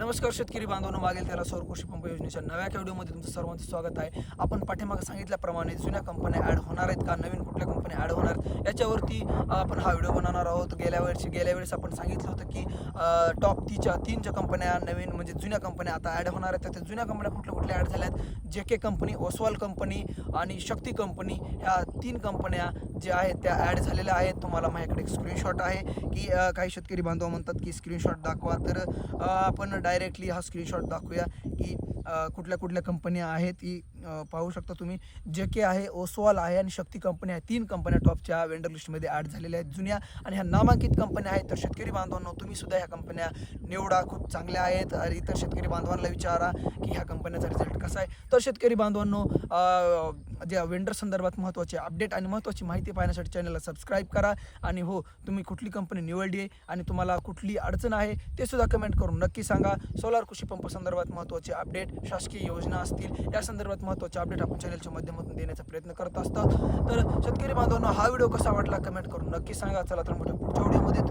नमस्कार शेतकरी बांधवांनो मागेल त्याला सौर कृषी पंप योजनेच्या नव्या व्हिडिओमध्ये तुमचं सर्वांचं स्वागत आहे. आपण पाठीमागे सांगितल्याप्रमाणे जुन्या कंपन्या ॲड होणार आहेत का? नवीन कुठल्या कंपन्या ॲड होणार? आहेत याच्यावरती आपण हा व्हिडिओ बनवणार आहोत. गेल्या वर्षी गेल्या वेळेस आपण सांगितलं होतं की टॉप तीच्या तीन ज्या कंपन्या नवीन म्हणजे जुन्या कंपन्या आता ॲड होणार आहेत. तर त्या जुन्या कंपन्या कुठल्या कुठल्या ॲड झाल्या आहेत? जे के कंपनी ओसवाल कंपनी आणि शक्ती कंपनी ह्या तीन कंपन्या ज्या आहेत त्या ॲड झालेल्या आहेत. तुम्हाला माझ्याकडे एक स्क्रीनशॉट आहे की काही शेतकरी बांधव म्हणतात की स्क्रीनशॉट दाखवा. तर आपण डायरेक्टली हा स्क्रीनशॉट दाखवूया की कुठल्या कुठल्या कंपन्या आहेत की पाहू शकता तुम्ही. जे के आहे ओसवाल आहे आणि शक्ती कंपनी आहे तीन कंपन्या टॉपच्या वेंडर लिस्टमध्ये ॲड झालेल्या आहेत. जुन्या आणि ह्या नामांकित कंपन्या आहेत. तर शेतकरी बांधवांनो तुम्ही सुद्धा ह्या कंपन्या निवडा. खूप चांगल्या आहेत. आणि इतर शेतकरी बांधवांना विचारा की ह्या कंपन्याचा रिझल्ट कसा आहे. तर शेतकरी बांधवांनो ज्या वेंडर संदर्भात महत्त्वाचे अपडेट आणि महत्त्वाची माहिती पाहण्यासाठी चॅनलला सबस्क्राईब करा. आणि हो तुम्ही कुठली कंपनी निवडली आहे आणि तुम्हाला कुठली अडचण आहे ते सुद्धा कमेंट करून नक्की सांगा. सोलार कृषी पंप संदर्भात महत्त्वाचे अपडेट शासकीय योजना असतील या संदर्भात महत्त्वाचे अपडेट आपण चॅनलच्या माध्यमातून देण्याचा प्रयत्न करत असतो. तर शेतकरी बांधवांना हा व्हिडिओ कसा वाटला कमेंट करून नक्की सांगा. चला तर मोठ्या पुढच्या व्हिडिओमध्ये